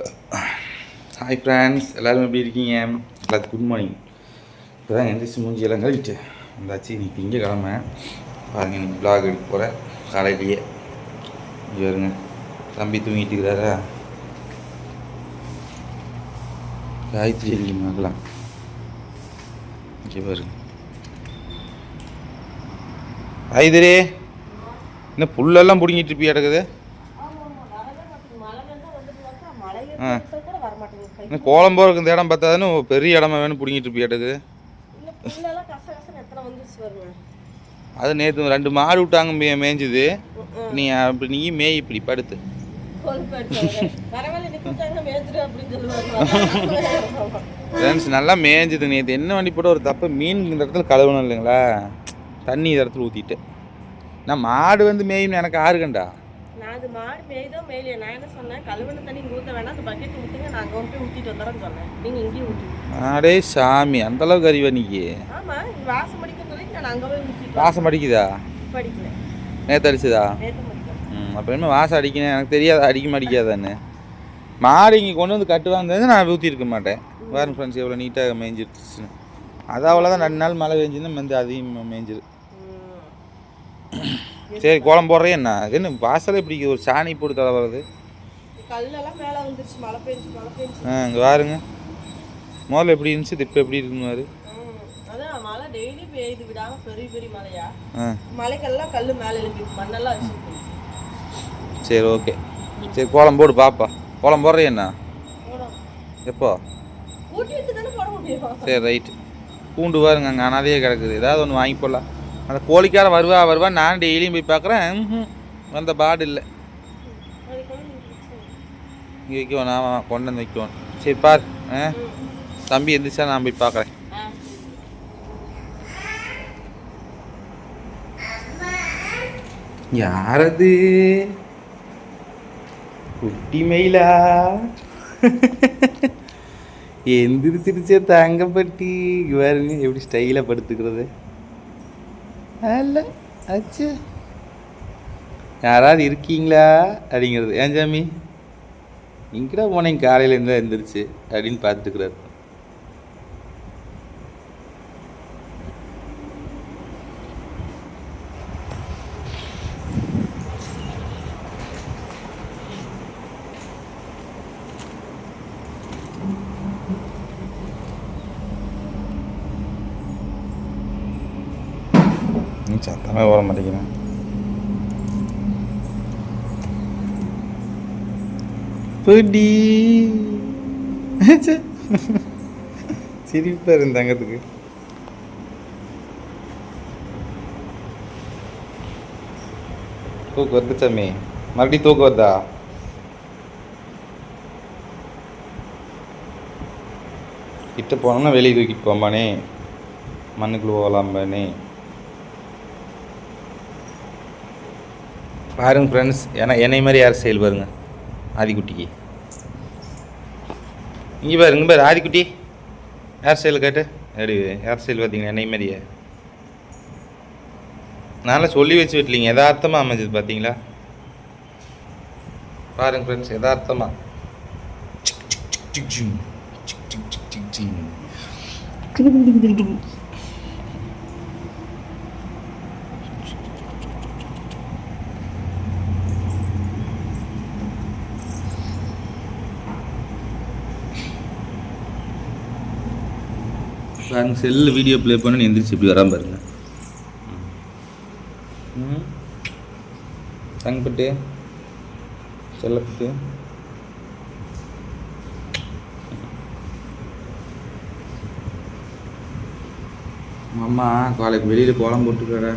Hi friends எல்லோரும் எப்படி இருக்கீங்க? எல்லாத்துக்கும் குட் மார்னிங் இப்போ தான் எந்திரிச்சு மூஞ்சி எல்லாம் கழிவிட்டு வந்தாச்சு. இன்னைக்கு திங்கக்கிழமை பாருங்க இன்னைக்கு பிளாக் எடுக்க போகிறேன் காலையிலேயே. இங்கே வருங்க தம்பி தூங்கிட்டு இருக்கிறாரா காயத்ரி எங்கே பார்க்கலாம் இங்கே பாருங்க. ஆயுதரே என்ன புல்லெல்லாம் பிடுங்கிட்டு இருப்பியா கிடக்குது ஆ இன்னும் கோலம் போகிறக்கு இந்த இடம் பார்த்தாதுன்னு பெரிய இடமா வேணும் பிடிங்கிட்டு இருப்பியாட்டுக்கு அது நேற்று ரெண்டு மாடு விட்டாங்க மேய்ஞ்சுது நீ அப்படி நீ மேய் இப்படி படுத்து. ஃப்ரெண்ட்ஸ் நல்லா மேய்ஞ்சுது நேற்று என்ன வண்டி போட்டு ஒரு தப்பு? மீன் இந்த இடத்துல கழுவணும் இல்லைங்களா? தண்ணி இந்த இடத்துல ஊற்றிட்டு நான் மாடு வந்து மேயும் எனக்கு ஆறுகண்டா? நான் அது மாடு மேய்தோ மேய்லையோ நான் என்ன சொன்னேன்? கழுவுன தண்ணி ஊத்த வேணாம் அந்த பக்கெட் ஊத்துங்க நான் அங்க போய் ஊத்திட்டு வந்துடுறேன்னு சொன்னேன். நீங்க இங்கேயும் ஊத்தி அடே சாமி அந்த அளவுக்கு அறிவா நீக்கு ஆமா இங்க வாசம் அடிக்கும் சொல்லி நான் அங்க போய் ஊத்திட்டு வாசம் அடிக்குதா? படிக்கல. நேற்று அடிச்சதா? ம் அப்போ என்ன வாசம் அடிக்கணும்? எனக்கு தெரியாது அடிக்க அடிக்காதான்னு மாடு இங்கே கொண்டு வந்து கட்டுவாங்க நான் ஊற்றி இருக்க மாட்டேன். பாருங்க ஃப்ரெண்ட்ஸ் எவ்வளோ நீட்டாக மேய்ஞ்சிருச்சுன்னு அது அவ்வளோதான் ரெண்டு நாள் மழை பெஞ்சுன்னு வந்து அதையும் மேய்ஞ்சிரு சரி கோலம் போடுறே என்ன? என்ன வாசலே இப்படி ஒரு சாணி போட்டு தலை வருது ஆ இங்கே பாருங்க. முதல்ல எப்படி இருந்துச்சு இப்போ எப்படி இருக்குன்னு பாரு. ம். அதான் மழை டெய்லி பெய்யுது விடாம பெரிய பெரிய மழையா. ஆ. மலைக்கெல்லாம் கல்லு மேல எழுப்பி மண்ணெல்லாம் வச்சிருக்கு சரி ஓகே. சரி கோலம் போடு பாப்பா. கோலம் போடுறே என்ன. எப்போ? சரி ரைட்டு. பூண்டு பாருங்க அங்கே அனாதையே கிடக்குது. ஏதாவது ஒன்று வாங்கி போடலாம். அந்த கோழிக்கார வருவா வருவா நான் டெய்லியும் போய் பார்க்குறேன். அந்த வந்த பாடு இல்லை. இங்கே வைக்குவோம் நான் கொண்டு வந்து வைக்குவோம் சரி பார். ஆ? தம்பி எந்திரிச்சா நான் போய் பார்க்குறேன். யாரது? குட்டி மயிலா? எந்திரிச்சிருச்சே தங்கப்பட்டி. வேறு எப்படி ஸ்டைலாக படுத்துக்கிறது. இல்லை அச்சு. யாராவது இருக்கீங்களா? அப்படிங்கிறது. ஏன் ஜாமி? இங்கடா போனேன் காலையில் இருந்தால் எழுந்திரிச்சு அப்படின்னு பார்த்துக்கிறாரு சத்தமே வர மாட்டேங்கிறேன் பிடி. சிரிப்பா இருந்து தங்கத்துக்கு. தூக்கு வருது சாமி. மறுபடியும் தூக்கு வருதா? கிட்ட போனோம்னா வெளியே தூக்கிட்டு போம்பானே. மண்ணுக்குள்ளே போகலாம்பானே. பாருங்கள் ஃப்ரெண்ட்ஸ் ஏன்னா என்னை மாதிரி யார் செயல் பாருங்கள் ஆதிக்குட்டிக்கு. இங்கே பாருங்க பாரு ஆதிக்குட்டி. ஹேர் ஸ்டைல் கேட்டு? எப்படி ஹேர் ஸ்டைல் பார்த்தீங்கன்னா என்னை மாதிரியே? நான்லாம் சொல்லி வச்சு விட்டலிங்க. யதார்த்தமாக அமைஞ்சது பார்த்தீங்களா? பாருங்க ஃப்ரெண்ட்ஸ் யதார்த்தமாக பாருங்க செல்லில் வீடியோ ப்ளே பண்ணி எந்திரிச்சு இப்படி வராம பாருங்க. தங்கப்பட்டு செல்லப்பட்டு. அம்மா காலைக்கு வெளியில் கோலம் போட்டுக்கிற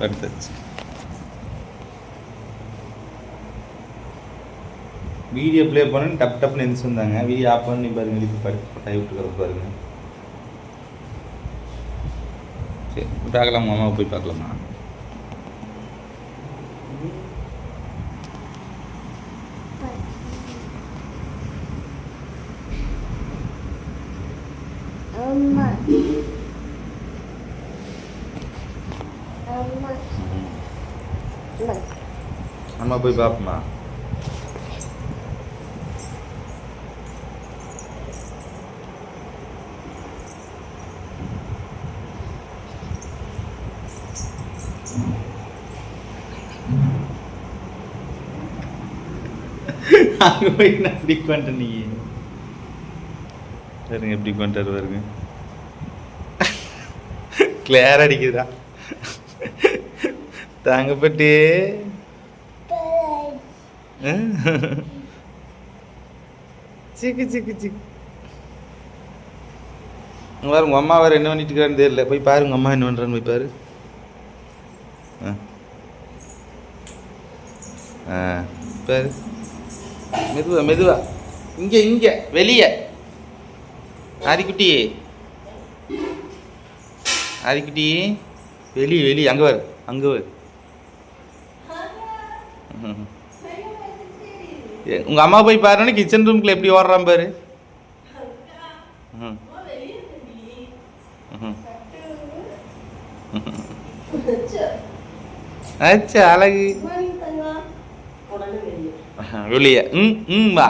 படுத்தாச்சு வீடியோ ப்ளே பண்ணி டப் டப்னு எந்திரிச்சு வந்தாங்க. வீடியோ ஆஃப் பண்ணி பாருங்க எழுப்பி படுத்து கை விட்டுக்கிற பாருங்க. சரி பார்க்கலாமா அம்மாவை போய் பார்க்கலாமா? அம்மா போய் பார்ப்போமா? அங்கே போய் நான் இப்படி பண்ணிட்ட நீ? பாருங்க எப்படி பண்ணிட்டாரு பாருங்க. கிளியர் அடிக்குதா தாங்கப்பட்டு. சிக்கு சிக்கு சிக்கு. இங்க பாரு உங்க அம்மா வேற என்ன பண்ணிட்டு இருக்கான்னு தெரியல. போய் பாரு உங்க அம்மா என்ன பண்றான்னு போய் பாரு. ஆ. ஆ பாரு. மெதுவா மெதுவா. இங்க இங்க வெளியே. ஆதிக்குட்டி ஆதிக்குட்டி வெளியே வெளியே. அங்கே வரு அங்கே வரு. ம். ஏ, உங்க அம்மா போய் பாருன்னு கிச்சன் ரூம்குள்ள எப்படி ஓடுறான் பாரு. ம். அச்சா. அழகு. வெளியே வெளியே ம் ம் வா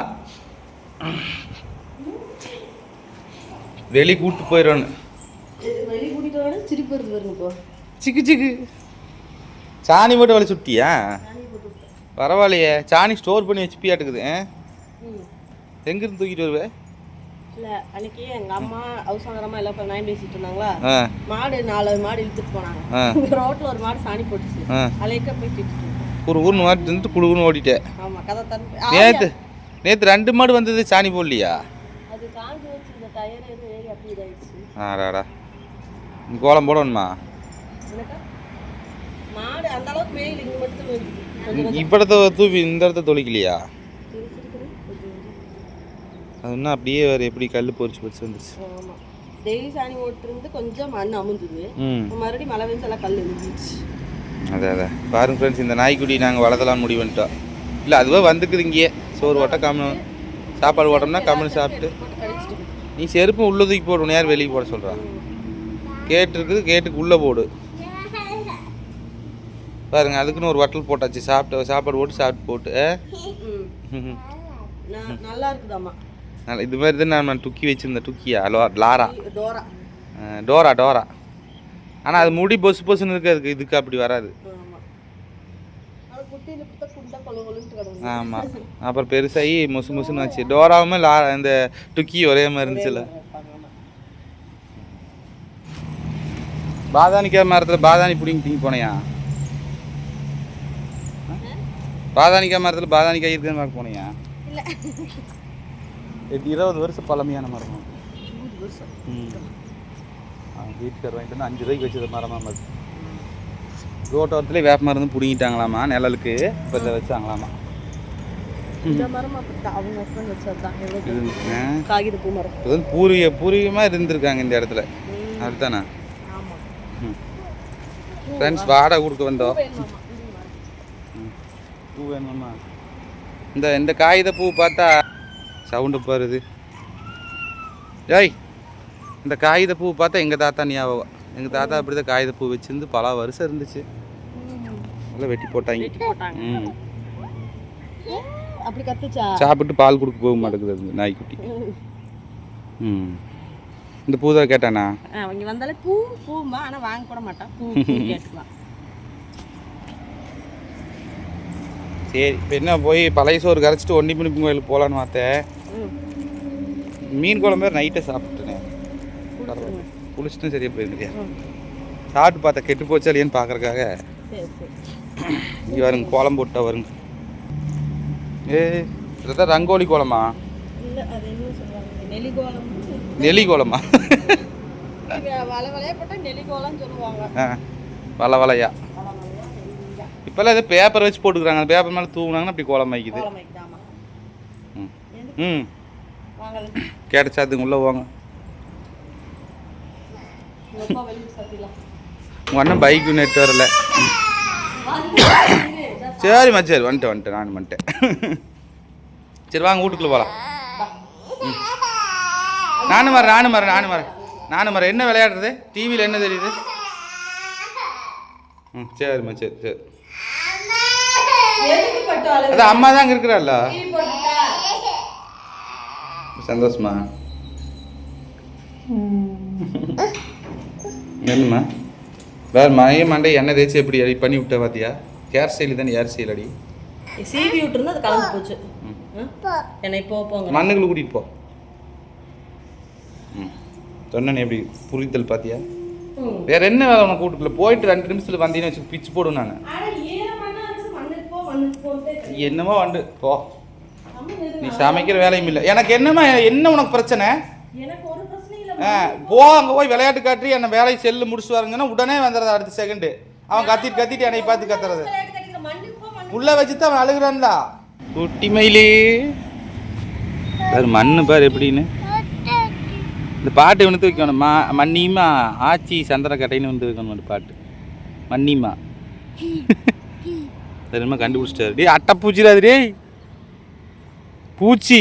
வெளியே கூட்டு போயிடணும். சிக்கு சிக்கு. சாணி மட்டும் வலி சுட்டியா சாணி போட்டு விட்டேன். பரவாயில்லையே. சாணி ஸ்டோர் பண்ணி வச்சுப்பியாட்டுக்குது. எங்கேருந்து தூக்கிட்டு வருவே? இல்ல அன்னைக்கு எங்க அம்மா அவசரமா எல்லாம் இப்ப நைன் பேசிட்டு இருந்தாங்களா? மாடு நாலு மாடு இழுத்துட்டு போனாங்க. ஆ. ரோட்ல ஒரு மாடு சாணி போட்டுச்சு. அலைக்க போய் திட்டு ஒரு ஊர்னு மாட்டு நின்று குழுகுன்னு ஓடிட்டேன். நேற்று நேற்று ரெண்டு மாடு வந்தது சாணி போடலையா? ஆடாடா கோலம் போடணுமா? இப்படத்த தூவி இந்த இடத்த கொஞ்சம் அது இன்னும் அப்படியே வேறு எப்படி கல் பொறிச்சு பொறிச்சு வந்துச்சு டெய்லி சாணி ஓட்டுறது கொஞ்சம் மண் அமுந்துது மறுபடியும் மழை வந்து எல்லாம் கல் எழுந்துச்சு அதே அதே பாருங்க ஃப்ரெண்ட்ஸ் இந்த நாய்க்குடி நாங்கள் வளர்த்தலாம்னு முடிவு பண்ணிட்டோம். இல்லை அதுவே வந்துக்குது இங்கேயே. சோறு ஓட்ட கம்மு. சாப்பாடு ஓட்டோம்னா கம்முன்னு சாப்பிட்டு. நீ செருப்பு உள்ள தூக்கி போடணும் யார் வெளியே போட சொல்கிறான் கேட்டு இருக்குது கேட்டுக்கு உள்ளே போடு. பாருங்க அதுக்குன்னு ஒரு வட்டல் போட்டாச்சு. சாப்பிட்டு சாப்பாடு போட்டு சாப்பிட்டு போட்டு நல்லா இருக்குதாம்மா. நல்லா இது மாதிரி தான் நான் டுக்கி வச்சுருந்தேன் டுக்கியா லோ லாரா. டோரா டோரா. ஆனால் அது முடி பொசு பொசுன்னு இருக்கு அதுக்கு இதுக்கு அப்படி வராது. ஆமாம் அப்புறம் பெருசாகி முசு முசுன்னு வச்சு டோராவுமே லா இந்த டுக்கி ஒரே மாதிரி இருந்துச்சுல்ல பாதானிக்காய் மரத்தில் பாதானி பிடிங்கிட்டிங்க போனையா? பாதானிக்காய் மரத்தில் பாதானிக்காய் இருக்குன்னு பார்க்க போனையா? இல்ல. எட்டு இருபது வருஷம் பழமையான மரம். ம். வீட்டுக்கார் வாங்கிட்டு வந்து அஞ்சு ரூபாய்க்கு வச்சது மரமாக அது ரோட்டோரத்துலேயே வேப்ப மருந்து பிடுங்கிட்டாங்களாமா நிழலுக்கு. இப்போ இதை வச்சாங்களாமா. பூர்வீக பூர்வீகமாக இருந்திருக்காங்க இந்த இடத்துல. அதுதானே? ஆமா. ஃப்ரெண்ட்ஸ் வாடகை கொடுக்க வந்தோம். பூ வேணுமாம்மா? இந்த இந்த காகித பூ பார்த்தா சவுண்டு பாருது. ஏய் இந்த காகித பூ பார்த்தா எங்கள் தாத்தா ஞாபகம். எங்கள் தாத்தா அப்படி தான் காகித பூ வச்சிருந்து பல வருஷம் இருந்துச்சு. நல்லா வெட்டி போட்டாங்க. ம். அப்படி கத்துச்சா? சாப்பிட்டு பால் கொடுக்க போக மாட்டேங்குது அது நாய்க்குட்டி. ம். இந்த பூ தான் கேட்டானா? அவங்க வந்தாலே பூ பூம்பா ஆனா வாங்க கூட மாட்டான். பூ சரி இப்போ என்ன போய் பழைய சோறு கரைச்சிட்டு ஒண்டி மணி கோயிலுக்கு போகலான்னு பார்த்தேன். மீன் குழம்பு நைட்டே சாப்பிட்டுனேன் குடிச்சிருங்க. குளிச்சுட்டும் சரியா போயிருந்தியா. சாப்பிட்டு பார்த்தா கெட்டு போச்சா இல்லையான்னு பார்க்கறக்காக இங்கே வருங்க கோலம் போட்டா வருங்க. ஏ இதுதான் ரங்கோலி கோலமா? நெலி கோலமா. வலை வலையா இப்போல்லாம் ஏதோ பேப்பர் வச்சு போட்டுக்கிறாங்க. அந்த பேப்பர் மேலே தூவுனாங்கன்னா அப்படி கோலம் வைக்குது ம். ம். வாங்க கேட்டுச்சா அதுங்க உள்ளே போங்க. உங்கள் அண்ணன் பைக்கு நெட்டு வரல. சரிம்மா சரி வந்துட்டேன் வந்துட்டேன் நான் வந்துட்டேன். சரி வாங்க வீட்டுக்குள்ளே போகலாம் நானும் வரேன் நானும் வரேன் நானும் வரேன். நானும் வரேன். என்ன விளையாடுறது? டிவியில் என்ன தெரியுது? ம் சரிம்மா சரி. சரி அது அம்மா தான் இருக்கிறாள்ல சந்தோஷமா? என்னம்மா வேறு மழைய மண்டை எண்ணெய் தேய்ச்சி எப்படி அடி பண்ணி விட்ட பார்த்தியா ஹேர் ஸ்டைல் தானே ஹேர் ஸ்டைல் அடி? சீவி விட்டுருந்தா அது கலந்து போச்சு? என்னை போ போங்க. மண்ணுக்குள்ள கூட்டிட்டு போ. ம். சொன்னேன் எப்படி புரிதல் பாத்தியா? ம். வேற என்ன வேலை உனக்கு கூட்டுக்குள்ள போயிட்டு ரெண்டு நிமிஷத்துல வந்தீங்கன்னு வச்சு பிச்சு போடும் நான். என்னமோ வந்து போ. நீ சமைக்கிற வேலையும் இல்லை. எனக்கு என்னம்மா என்ன உனக்கு பிரச்சனை? போ அங்கே போய் விளையாட்டு காட்டி என்ன வேலையை செல்லு முடிச்சு வரங்கன்னா உடனே வந்துடுறது அடுத்த செகண்டு அவன் கத்திட்டு கத்திட்டு என்னை பார்த்து கத்துறது. உள்ள வச்சு தான் அவன் அழுகுறான்டா. குட்டி மயிலே. பாரு மண்ணு பாரு எப்படின்னு. இந்த பாட்டு இவனுக்கு வைக்கணும். மா மண்ணிமா ஆச்சி சந்திரக்கட்டைன்னு வந்து வைக்கணும் அந்த பாட்டு. மண்ணிமா சரிமா கண்டுபிடிச்சிட்டாரு. டேய் அட்டை பூச்சிடாது டேய். பூச்சி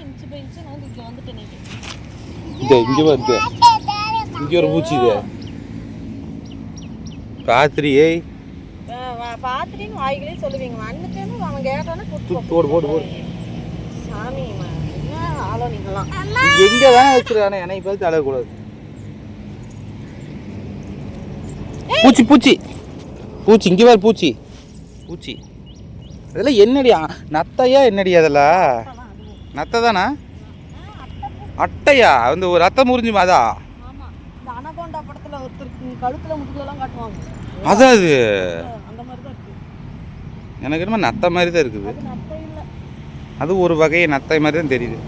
இன்ச்சு பை இன்ச்சு நான் இங்க வந்துட்டேன் நீ. இந்த இங்கே வந்து. இங்கே ஒரு பூச்சி இது ராத்திரி ஏய். பாத்துட்டேன்னு வாய்களே சொல்லுவீங்க. மண்ணுக்குன்னு அவன் கேட்டானே தூ- போடு போடு போடு சாமி ஆளோ நீங்களாம் எங்க வேணா வச்சிருக்கானே என்னை பார்த்து அழகக்கூடாது. பூச்சி பூச்சி. பூச்சி இங்கே வேறு பூச்சி. பூச்சி. அதெல்லாம் என்னடி ஆ, நத்தையா என்னடி அதெல்லாம்? நத்தை தானா அட்டையா? வந்து ஒரு ரத்தம் முறிஞ்சுமா அதா? அனகோண்டா படத்துல ஒருத்தருக்கு கழுத்துல முதுகுலாம் காட்டுவாங்க. அதான் அது அந்த மாதிரி தான் இருக்கு. எனக்கு என்னமோ நத்தை மாதிரி தான் இருக்குது. அது ஒரு வகை நத்தை மாதிரி தான் தெரியுது.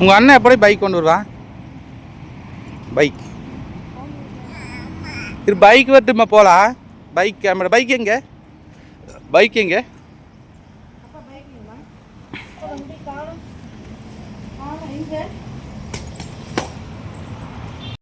உங்கள் அண்ணன் எப்படி பைக் கொண்டு வருவா? பைக் இது பைக் வரட்டுமா போகலாம் பைக் கேமரா பைக் எங்கே? பைக் எங்கே?